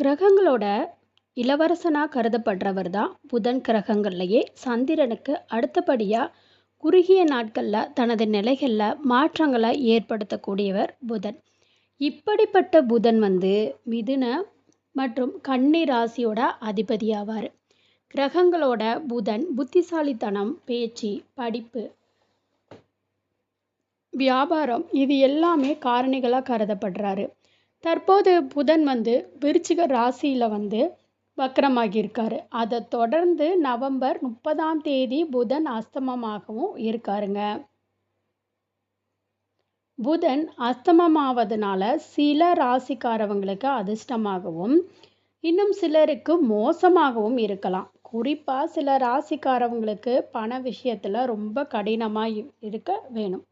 கிரகங்களோட இளவரசனாக கருதப்படுறவர் தான் புதன் கிரகங்கள்லையே சந்திரனுக்கு அடுத்தபடியாக குறுகிய நாட்களில் தனது நிலைகளில் மாற்றங்களை ஏற்படுத்தக்கூடியவர் புதன். இப்படிப்பட்ட புதன் வந்து மிதுன மற்றும் கன்னி ராசியோட அதிபதியாவார் கிரகங்களோட புதன் புத்திசாலித்தனம், பேச்சு, படிப்பு, வியாபாரம் இது எல்லாமே காரணிகளாக கருதப்படுறாரு. தற்போது புதன் வந்து விருச்சிக ராசியில் வந்து வக்ரமாகி இருக்காரு. தொடர்ந்து நவம்பர் முப்பதாம் தேதி புதன் அஸ்தமமாகவும் இருக்காருங்க. புதன் அஸ்தமமாவதுனால சில ராசிக்காரவங்களுக்கு அதிர்ஷ்டமாகவும், இன்னும் சிலருக்கு மோசமாகவும் இருக்கலாம். குறிப்பாக சில ராசிக்காரவங்களுக்கு பண விஷயத்தில் ரொம்ப கடினமாக இருக்க வேணும்.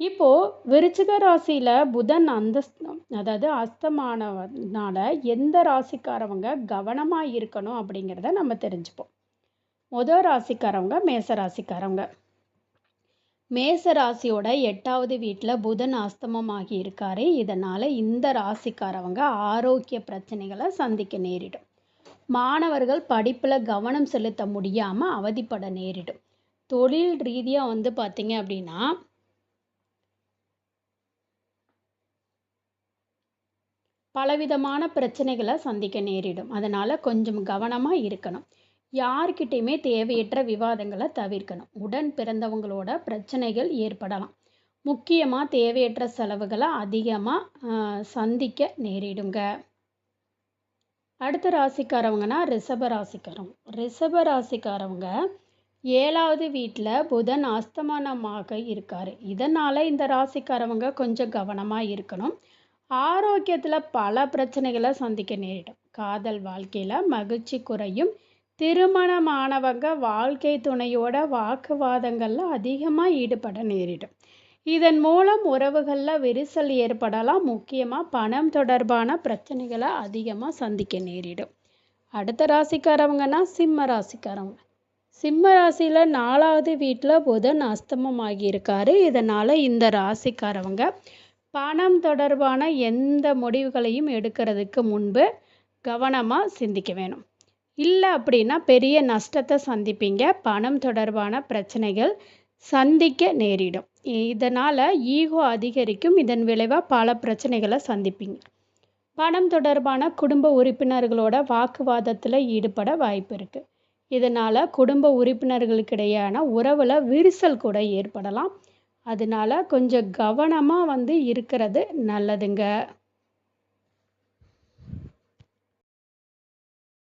இப்போ விருச்சிக ராசியில் புதன் அந்தஸ்தம் அதாவது அஸ்தமானதுனால எந்த ராசிக்காரவங்க கவனமாக இருக்கணும் அப்படிங்கிறத நம்ம தெரிஞ்சுப்போம். முதல் ராசிக்காரவங்க மேச ராசிக்காரவங்க. மேச ராசியோட எட்டாவது வீட்டில் புதன் அஸ்தமமாகி இருக்காரு. இதனால் இந்த ராசிக்காரவங்க ஆரோக்கிய பிரச்சனைகளை சந்திக்க நேரிடும். மாணவர்கள் படிப்பில் கவனம் செலுத்த முடியாமல் அவதிப்பட நேரிடும். தொழில் ரீதியாக வந்து பார்த்திங்க அப்படின்னா பலவிதமான பிரச்சனைகளை சந்திக்க நேரிடும். அதனால் கொஞ்சம் கவனமாக இருக்கணும். யார்கிட்டையுமே தேவையற்ற விவாதங்களை தவிர்க்கணும். உடன் பிறந்தவங்களோட பிரச்சனைகள் ஏற்படலாம். முக்கியமாக தேவையற்ற செலவுகளை அதிகமாக சந்திக்க நேரிடுங்க. அடுத்த ராசிக்காரவங்கன்னா ரிஷப ராசிக்காரவங்க. ரிஷப ராசிக்காரவங்க ஏழாவது வீட்டில் புதன் அஸ்தமானமாக இருக்கார் இதனால் இந்த ராசிக்காரவங்க கொஞ்சம் கவனமாக இருக்கணும். ஆரோக்கியத்தில் பல பிரச்சனைகளை சந்திக்க நேரிடும். காதல் வாழ்க்கையில் மகிழ்ச்சி குறையும். திருமணமானவங்க வாழ்க்கை துணையோட வாக்குவாதங்களில் அதிகமாக ஈடுபட நேரிடும். இதன் மூலம் உறவுகளில் விரிசல் ஏற்படலாம். முக்கியமாக பணம் தொடர்பான பிரச்சனைகளை அதிகமாக சந்திக்க நேரிடும். அடுத்த ராசிக்காரவங்கன்னா சிம்ம ராசிக்காரவங்க. சிம்ம ராசியில் நாலாவது வீட்டில் புதன் அஸ்தமமாகி இருக்காரு. இதனால் இந்த ராசிக்காரவங்க பணம் தொடர்பான எந்த முடிவுகளையும் எடுக்கிறதுக்கு முன்பு கவனமாக சிந்திக்க வேணும். இல்லை அப்படின்னா பெரிய நஷ்டத்தை சந்திப்பீங்க. பணம் தொடர்பான பிரச்சனைகள் சந்திக்க நேரிடும். இதனால் ஈகோ அதிகரிக்கும். இதன் விளைவாக பல பிரச்சனைகளை சந்திப்பீங்க. பணம் தொடர்பான குடும்ப உறுப்பினர்களோட வாக்குவாதத்தில் ஈடுபட வாய்ப்பு இருக்குது இதனால் குடும்ப உறுப்பினர்களுக்கிடையான உறவில் விரிசல் கூட ஏற்படலாம். அதனால கொஞ்சம் கவனமாக வந்து இருக்கிறது நல்லதுங்க.